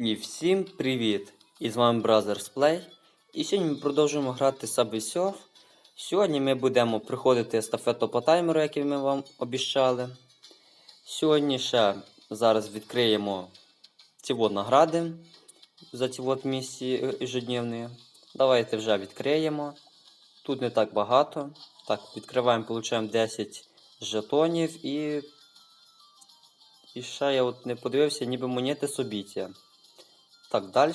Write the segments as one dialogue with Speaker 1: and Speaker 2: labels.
Speaker 1: І всім привіт! І з вами Brothers Play. І сьогодні ми продовжуємо грати Subway Surf. Сьогодні ми будемо приходити естафету по таймеру, який ми вам обіщали. Сьогодні ще зараз відкриємо ці от награди за ці от місії ежедневні. Давайте вже відкриємо. Тут не так багато. Так, відкриваємо, получаємо 10 жетонів і. І ще я от не подивився, ніби монети собіття. Так, далі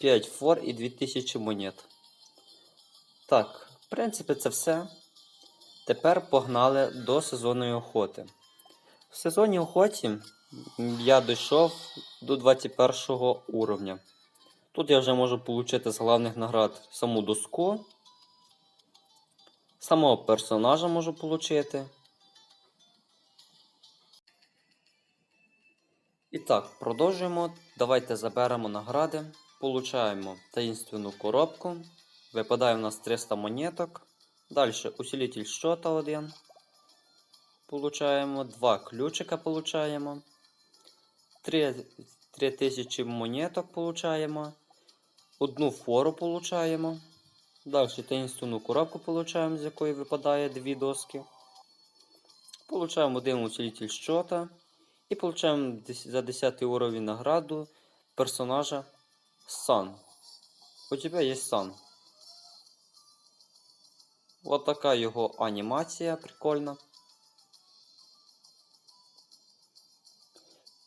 Speaker 1: 5 фор і 2000 монет. Так, в принципі, це все. Тепер погнали до сезонної охоти. В сезонній охоті я дійшов до 21 уровня. Тут я вже можу отримати з головних наград саму доску. Самого персонажа можу отримати. І так, продовжуємо. Давайте заберемо награди. Получаємо таїнственну коробку. Випадає у нас 300 монеток. Далі усилитель счета 1. Получаємо. 2 ключика получаємо. 3000 монеток получаємо. Одну фору получаємо. Далі таїнственну коробку получаємо, з якої випадає 2 доски. Получаємо один усилитель счета. І получаємо за 10 уровень награду персонажа Сан. У тебе є Сан. Вот така його анімація прикольна.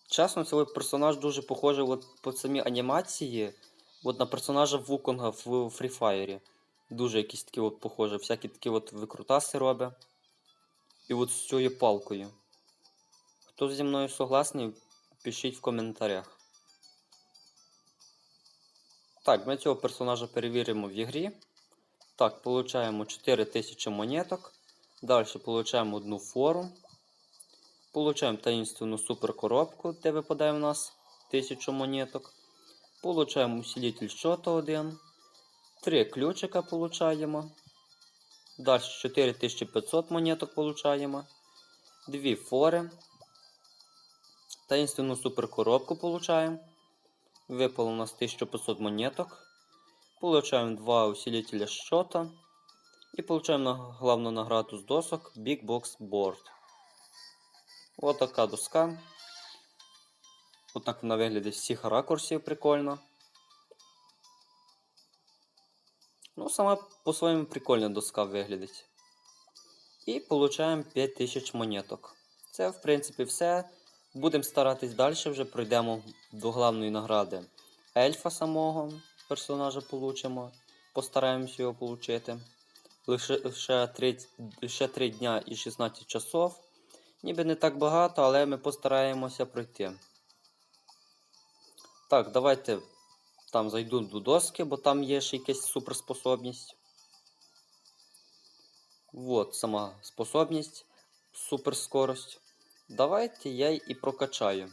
Speaker 1: Чесно, цей персонаж дуже похожий от по самій анімації от на персонажа Вуконга в Free Fire. Дуже якісь такі от похожі. Всякі такі от викрутаси робить. І от з цією палкою. Хто зі мною согласний, пишіть в коментарях. Так, ми цього персонажа перевіримо в ігрі. Так, получаємо 4000 монеток. Далі получаємо одну фору. Получаємо таїнственну суперкоробку, де випадає у нас 1000 монеток. Получаємо усилитель счета 1. 3 ключика получаємо. Далі 4500 монеток получаємо. 2 фори. Таинственную суперкоробку получаем. Выпало у нас 1500 монеток. Получаем два усилителя счета. И получаем на главную награду с досок Big Box Board. Вот така доска. Вот так вона виглядає з всіх ракурсів прикольно. Ну, сама по-своєму прикольна доска виглядить. І получаємо 5000 монеток. Це, в принципі, все. Будемо старатись далі, вже пройдемо до головної награди. Ельфа самого персонажа получимо. Постараємося його отримати. Лише ще 3, ще 3 дня і 16 часов. Ніби не так багато, але ми постараємося пройти. Так, давайте там зайду до доски, бо там є ще якась суперспособність. Вот сама способність, суперскорость. Давайте я і прокачаю.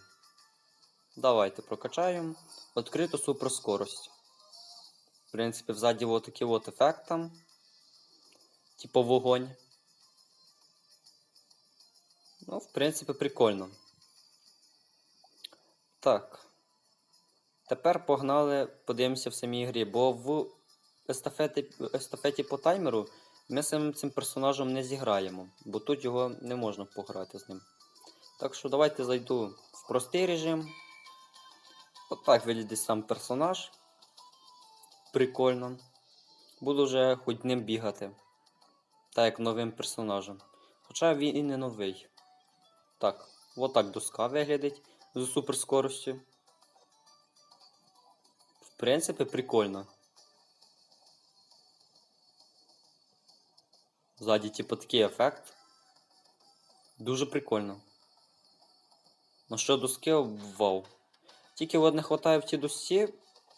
Speaker 1: Давайте прокачаємо. Відкриту суперскорость. В принципі, взаді вот такий от ефект там. Типу вогонь. Ну, в принципі, прикольно. Так. Тепер погнали, подивимося в самій грі, бо в естафеті, естафеті по таймеру ми самим цим персонажем не зіграємо, бо тут його не можна пограти з ним. Так що давайте зайду в простий режим. Отак виглядає сам персонаж. Прикольно. Буду вже хоч ним бігати. Так як новим персонажем. Хоча він і не новий. Так, отак доска виглядить з суперскоростю. В принципі, прикольно. Ззаді, типу, такий ефект. Дуже прикольно. На що доски вау. Тільки от не вистачає в тій досці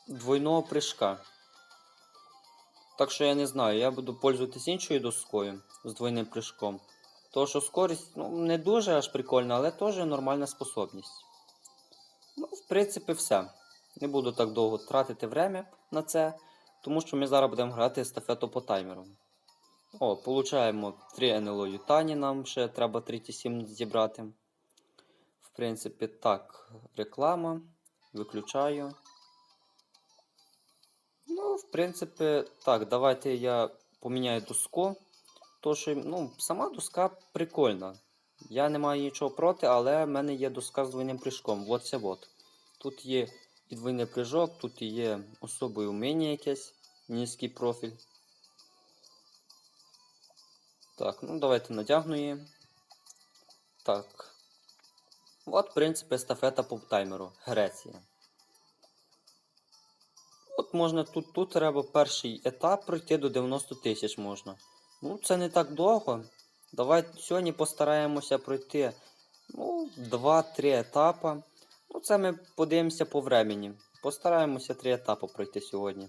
Speaker 1: двойного прыжка. Так що я не знаю, я буду пользуватись іншою доскою з двойним прыжком. Тому що скорість ну, не дуже аж прикольна, але теж нормальна способність. Ну, в принципі, все. Не буду так довго тратити время на це, тому що ми зараз будемо грати естафету по таймеру. О, получаємо 3 НЛО Ютані, нам ще треба 37 зібрати. Принципі, так, реклама. Виключаю. Ну, в принципі, так, давайте я поміняю доску. То, що, ну, сама доска прикольна. Я не маю нічого проти, але в мене є доска з двойним прыжком. Вот це от. Тут є і двойний прыжок, тут є особливе вміння якесь, низький профіль. Так, ну давайте надягну її. Так. От, в принципі, естафета по таймеру. Греція. От можна тут, тут треба перший етап пройти до 90 тисяч можна. Ну, це не так довго. Давайте сьогодні постараємося пройти ну, 2-3 етапи. Ну, це ми подивимося по времені. Постараємося 3 етапи пройти сьогодні.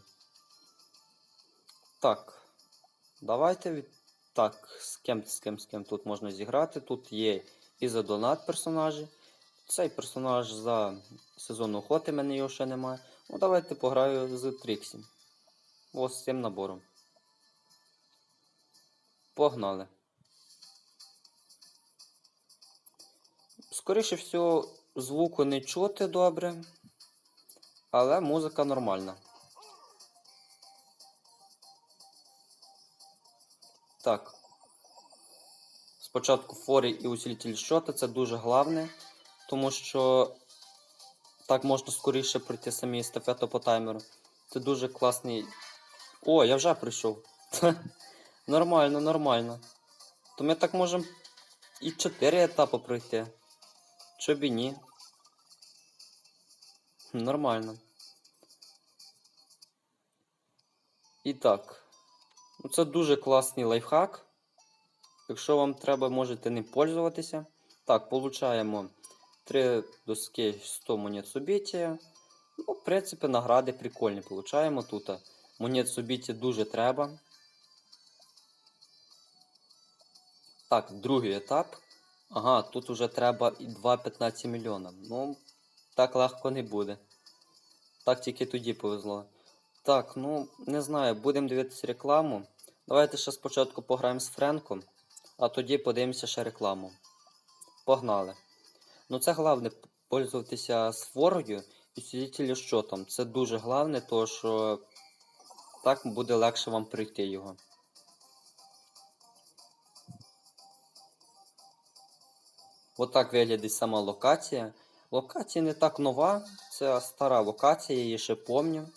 Speaker 1: Так. Давайте від... Так, з ким, з ким, з ким тут можна зіграти. Тут є і за донат персонажі. Цей персонаж за сезон охоти, мене його ще немає. Ну, давайте пограю з Тріксі. Ось з цим набором. Погнали. Скоріше всього, звуку не чути добре, але музика нормальна. Так. Спочатку форі і усилитель шота це дуже головне, тому що так можна скоріше пройти самі естафету по таймеру. Це дуже класний. О, я вже прийшов. нормально, нормально. То ми так можемо і 4 етапи пройти. Чо б і ні. Нормально. І так. Ну, Це дуже класний лайфхак. Якщо вам треба, можете ним пользуватися. Так, получаємо 3 доски 100 монет субіття. Ну, в принципі, награди прикольні получаємо тут. Монет субіття дуже треба. Так, другий етап. Ага, тут вже треба і 2,15 мільйона. Ну, так легко не буде. Так тільки тоді повезло. Так, ну, не знаю, будемо дивитися рекламу. Давайте ще спочатку пограємо з Френком, а тоді подивимося ще рекламу. Погнали. Ну, це головне пользуватися з форою і сидіти щотом. Це дуже головне, тому що так буде легше вам пройти його. Отак виглядає сама локація. Локація не так нова, це стара локація, я її ще пам'ятаю.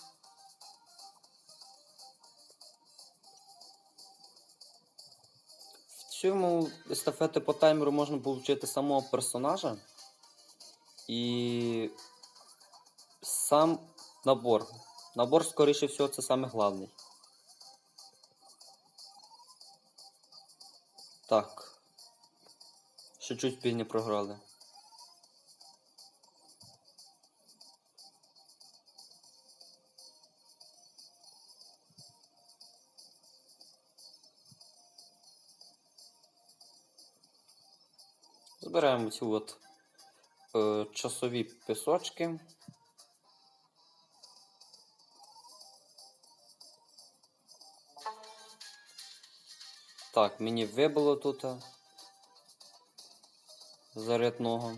Speaker 1: В цьому естафети по таймеру можна отримати самого персонажа і сам набор. Набор, скоріше всього, це саме головний. Так. Ще чуть пізні програли. Збираємо ці от часові пісочки. Так, мені вибило тут е, зарядного.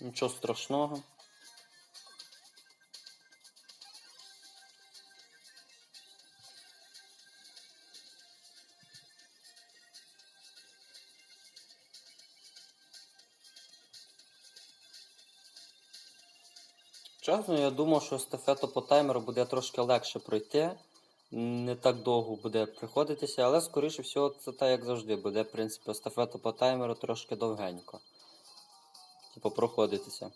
Speaker 1: Нічого страшного. Чесно, я думав, що естафету по таймеру буде трошки легше пройти. Не так довго буде приходитися, але скоріше всього це так як завжди буде, в принципі, естафету по таймеру трошки довгенько. Типу проходитися.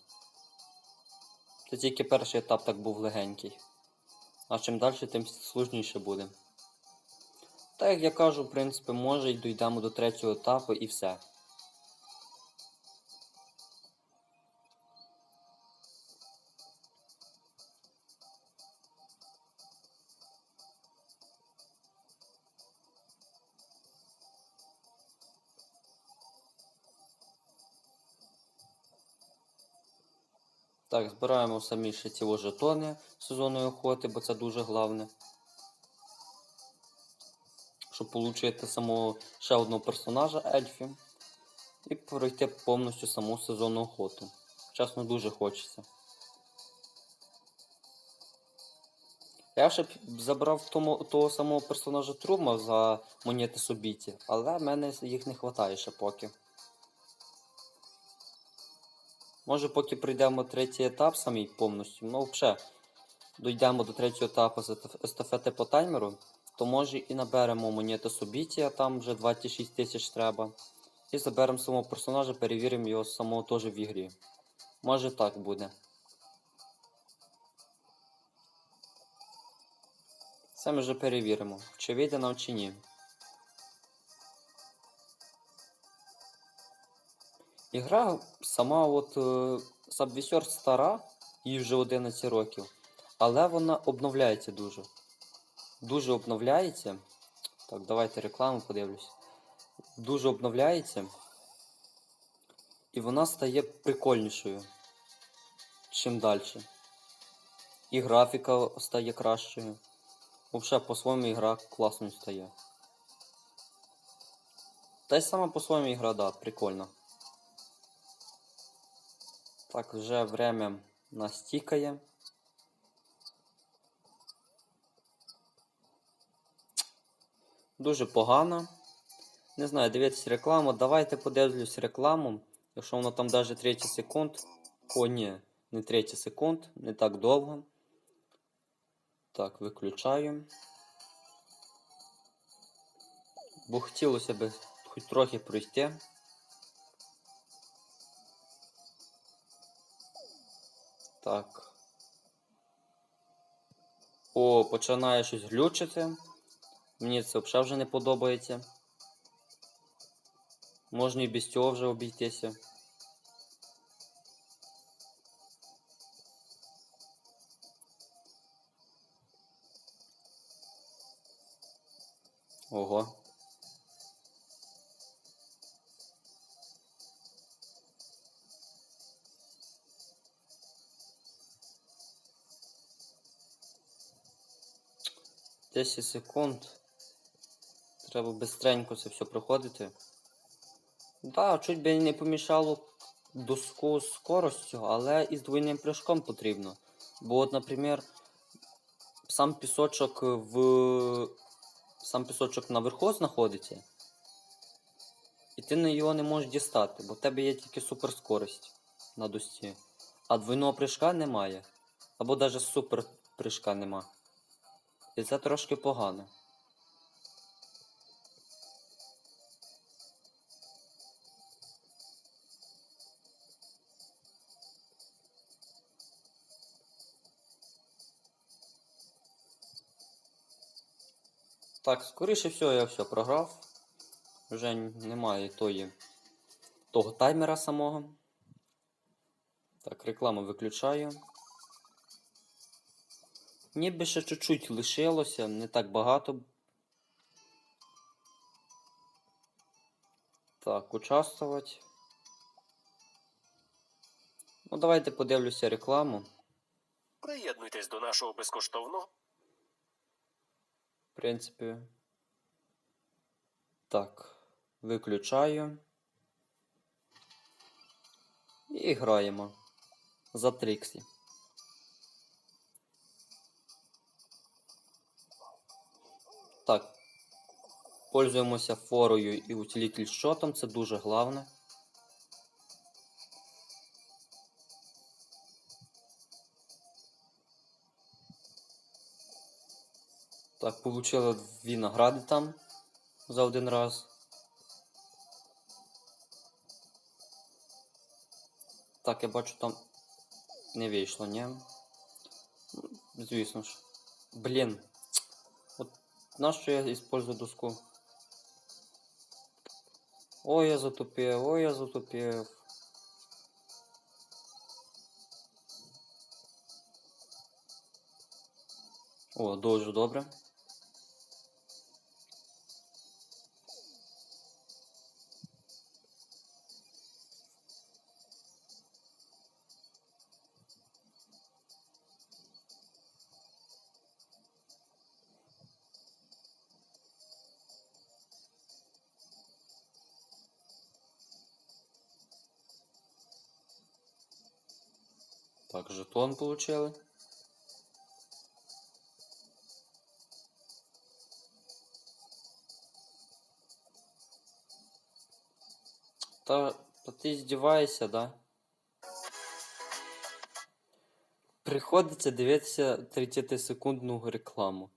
Speaker 1: Це тільки перший етап так був легенький. А чим далі, тим сложніше буде. Так як я кажу, в принципі, може і дійдемо до третього етапу і все. Так, збираємо самі ще ці жетони сезонної охоти, бо це дуже головне. щоб отримати самого ще одного персонажа Ельфі. І пройти повністю саму сезонну охоту. Чесно, дуже хочеться. Я ще б забрав тому, того самого персонажа Трума за монети Собіті, але в мене їх не вистачає ще поки. Може, поки пройдемо третій етап самий повністю, ну взагалі дійдемо до третього етапу з естафети по таймеру, то може і наберемо монети Собіті, а там вже 26 тисяч треба. І заберемо самого персонажа, перевіримо його самого теж в ігрі. Може так буде. Це ми вже перевіримо, чи вийде нам чи ні. Ігра сама от е, Subvisor стара, їй вже 11 років, але вона обновляється дуже. Дуже обновляється. Так, давайте рекламу подивлюсь. Дуже обновляється. І вона стає прикольнішою. Чим далі. І графіка стає кращою. Взагалі, по-своєму ігра класною стає. Та й сама по-своєму ігра, да, прикольна. Так, вже время нас тікає. Дуже погано. Не знаю, дивитися рекламу. Давайте подивлюсь рекламу. Якщо воно там навіть 30 секунд. О, ні, не 30 секунд, не так довго. Так, виключаю. Бо хотілося б хоч трохи пройти. Так. О, починає щось глючити. Мені це взагалі вже не подобається. Можна і без цього вже обійтися. 10 секунд. Треба бистренько це все проходити. Да, чуть би не помішало доску з скоростю, але і з двойним прыжком потрібно. Бо, от, наприклад, сам пісочок в... сам пісочок наверху знаходиться. І ти на його не можеш дістати, бо в тебе є тільки суперскорость на дості. А двойного прыжка немає. Або навіть супер прыжка немає. І це трошки погано. Так, скоріше всього я все програв. Вже немає тої, того таймера самого. Так, рекламу виключаю. Ніби ще чуть-чуть лишилося, не так багато. Так, участвувати. Ну, давайте подивлюся рекламу.
Speaker 2: Приєднуйтесь до нашого безкоштовного
Speaker 1: В принципі. Так, виключаю. І граємо за Тріксі. Так. Пользуємося форою і утилітель шотом, це дуже головне. Так, получила дві награди там за один раз. Так, я бачу там не вийшло, ні? Звісно ж. Блін. От что я использую доску? Ой, я затупев, ой, я затупев. О, дуже добре. Жетон получили. Та, та ти здіваєшся, да? Приходиться дивитися 30-секундну рекламу.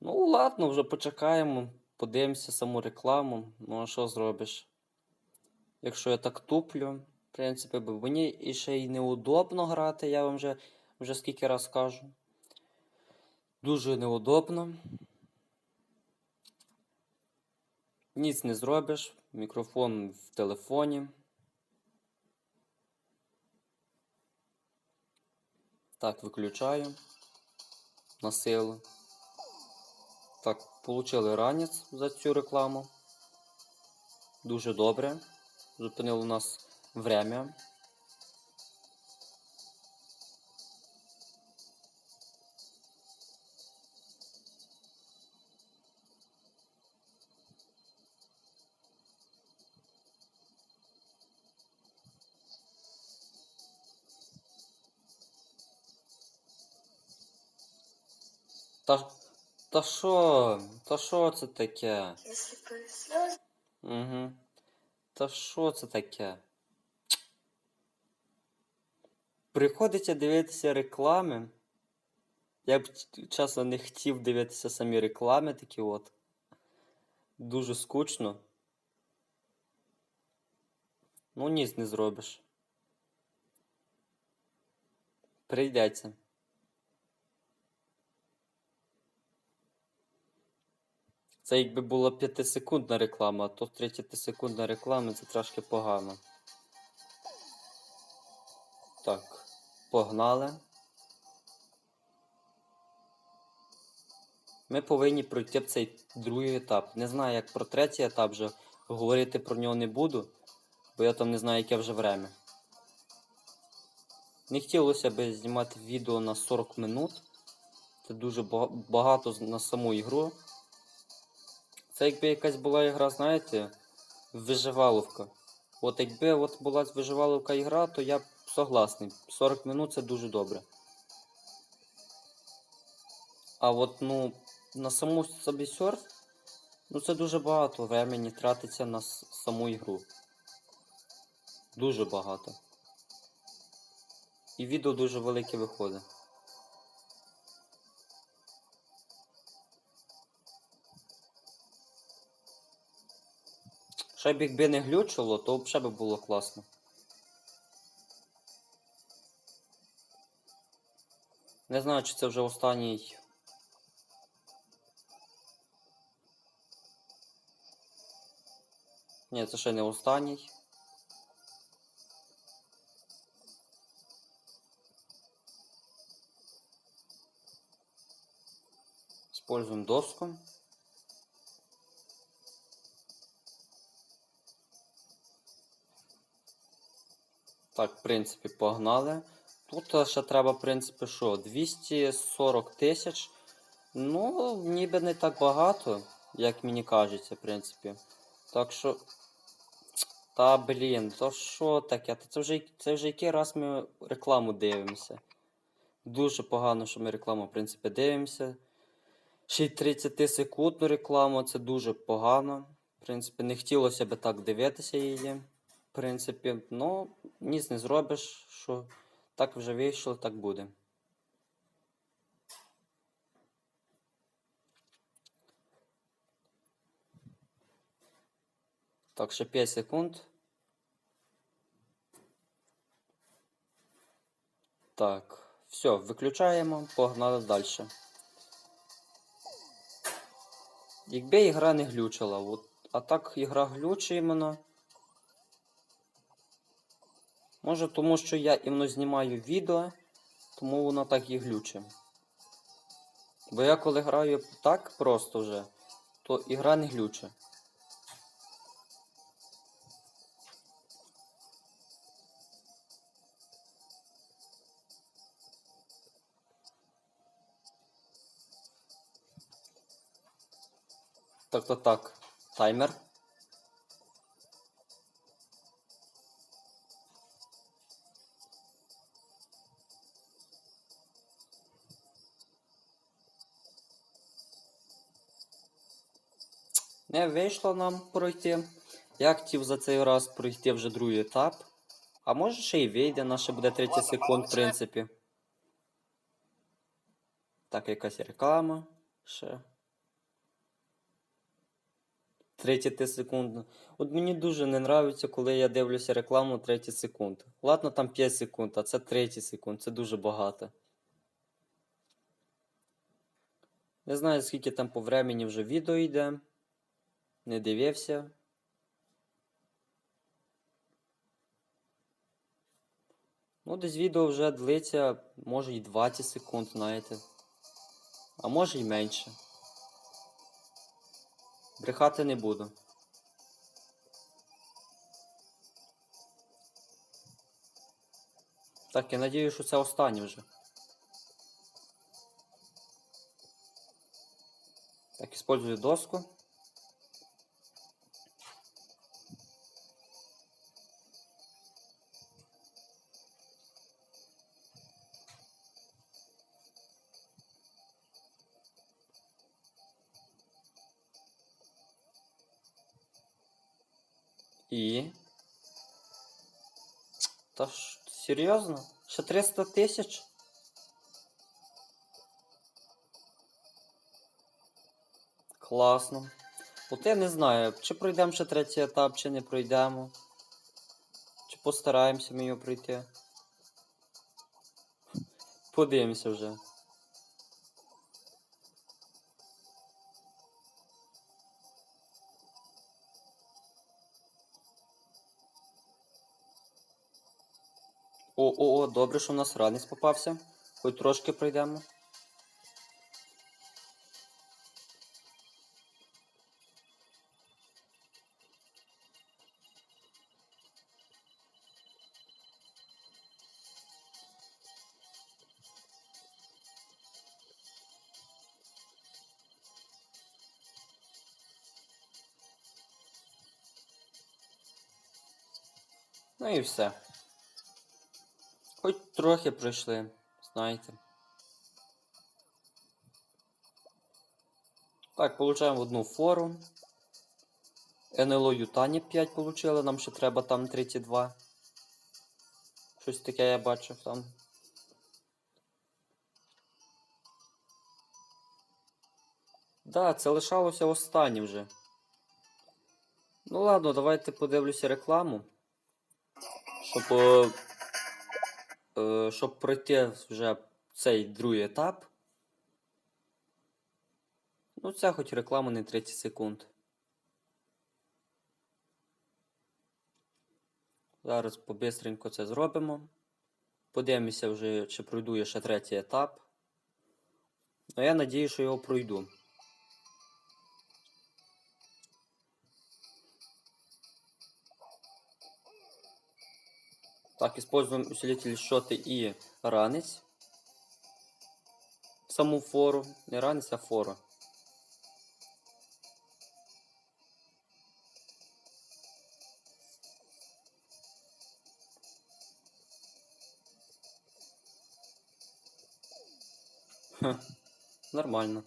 Speaker 1: Ну, ладно, вже почекаємо, подивимося саму рекламу. Ну, а що зробиш? Якщо я так туплю, в принципі, бо мені ще й неудобно грати, я вам вже, вже скільки раз кажу. Дуже неудобно. Ніц не зробиш. Мікрофон в телефоні. Так, виключаю. На силу. Так, получили ранець за цю рекламу. Дуже добре. Зупинило нас время. Та, та що? Та що це таке? Угу. Та що це таке? Приходиться дивитися реклами. Я б чесно не хотів дивитися самі реклами такі от. Дуже скучно. Ну, ніс не зробиш. Прийдеться. Це якби була 5-секундна реклама, а то 30-секундна реклама це трошки погано. Так, погнали. Ми повинні пройти цей другий етап. Не знаю, як про третій етап вже говорити про нього не буду, бо я там не знаю, яке вже время. Не хотілося б знімати відео на 40 минут. Це дуже багато на саму ігру. Це якби якась була ігра, знаєте, виживаловка. От якби от була виживаловка ігра, то я б согласний. 40 минут це дуже добре. А от, ну, на саму собі серф, ну це дуже багато времени тратиться на саму ігру. Дуже багато. І відео дуже велике виходить. Ще б якби не глючило, то взагалі було класно. Не знаю, чи це вже останній. Ні, це ще не останній. Используем доску. Так, в принципі, погнали. Тут ще треба, в принципі, що, 240 тисяч. Ну, ніби не так багато, як мені кажеться, в принципі. Так що. Та блін, то що таке? Це вже, це вже який раз ми рекламу дивимося. Дуже погано, що ми рекламу, в принципі, дивимося. Ще й 30 секундну рекламу, це дуже погано. В принципі, не хотілося б так дивитися її. В принципі, ну, ніс не зробиш, що так вже вийшло, так буде. Так, ще 5 секунд. Так, все, виключаємо, погнали далі. Якби ігра не глючила, от, а так ігра глючить іменно. Може, тому що я іменно знімаю відео, тому воно так і глюче. Бо я коли граю так просто вже, то ігра не глюче. Так, так, так. Таймер. Не вийшло нам пройти. Я хотів за цей раз пройти вже другий етап. А може ще й вийде, наше буде 30 секунд, в принципі. Так, якась реклама. Ще. 30 секунд. От мені дуже не нравиться, коли я дивлюся рекламу 30 секунд. Ладно, там 5 секунд, а це 30 секунд. Це дуже багато. Не знаю, скільки там по времені вже відео йде. Не дивився. Ну, десь відео вже длиться, може і 20 секунд, знаєте. А може і менше. Брехати не буду. Так, я надію, що це останнє вже. Так, использую доску. І. Та ж серйозно? Ще 300 тисяч? Класно. От я не знаю, чи пройдемо ще третій етап, чи не пройдемо. Чи постараємося ми його пройти. Подивимося вже. О, о, о, добре, що в нас ранець попався. Хоч трошки пройдемо. Ну і все. Трохи пройшли, знаєте. Так, получаємо одну фору. НЛО Ютані 5 получили, нам ще треба там 32. Щось таке я бачив там. Да, це лишалося останнє вже. Ну ладно, давайте подивлюся рекламу. Щоб, е, щоб пройти вже цей другий етап. Ну, це хоч реклама не 30 секунд. Зараз побистренько це зробимо. Подивимося вже, чи пройду я ще третій етап. Ну, я надію, що його пройду. Так, используем усилитель счета и ранец. Саму фору. Не ранец, а фору. Ха, нормально.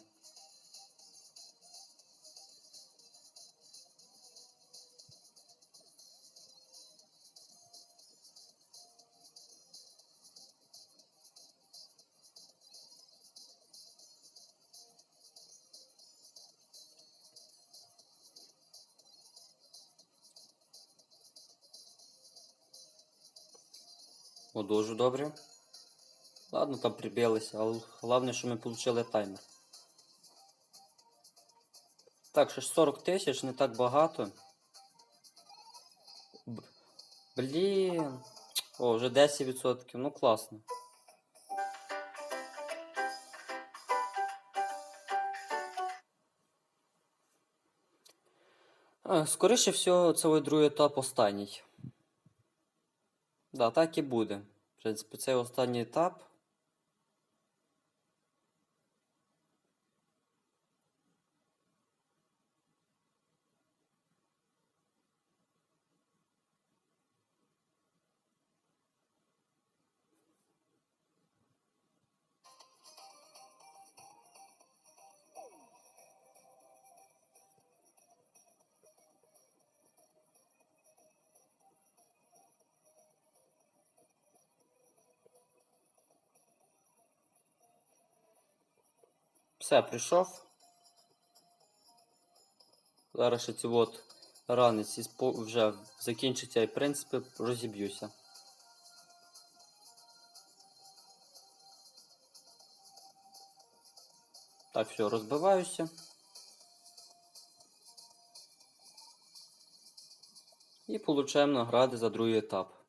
Speaker 1: О, дуже добре. Ладно, там прибилися, але головне, що ми отримали таймер. Так, ще ж 40 тисяч, не так багато. Блін. О, вже 10%. Ну класно. Скоріше всього, це другий етап останній. Да, так і буде. В принципі, цей останній етап. Все, прийшов. Зараз ще ці от ранець вже закінчиться і в принципі розіб'юся. Так, все, розбиваюся. І получаємо награди за другий етап.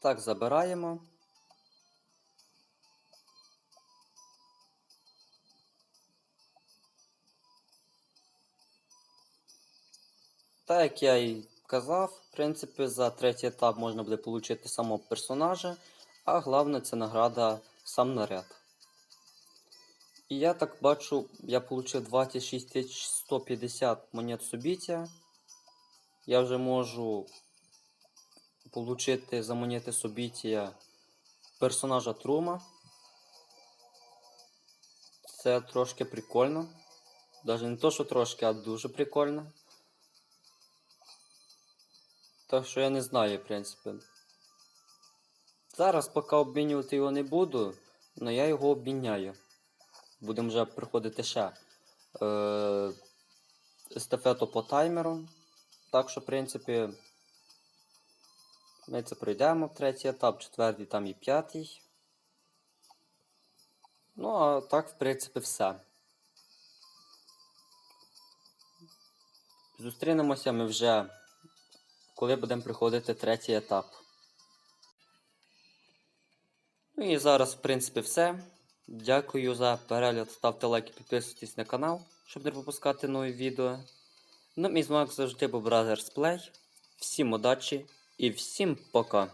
Speaker 1: Так, забираємо. Так як я і казав, в принципі, за третій етап можна буде отримати самого персонажа, а головне це награда сам наряд. І я так бачу, я отримав 26 150 монет собіття. Я вже можу отримати за монети собіття персонажа Трума. Це трошки прикольно. Даже не то, що трошки, а дуже прикольно. Так що я не знаю, в принципі. Зараз поки обмінювати його не буду, але я його обміняю. Будемо вже приходити ще е, естафету по таймеру. Так що, в принципі, ми це пройдемо в третій етап, четвертий, там і п'ятий. Ну, а так, в принципі, все. Зустрінемося ми вже, коли будемо приходити третій етап. Ну і зараз, в принципі, все. Дякую за перегляд. Ставте лайки, підписуйтесь на канал, щоб не пропускати нові відео. Ну і з вами як завжди був Brothers Play. Всім удачі і всім пока!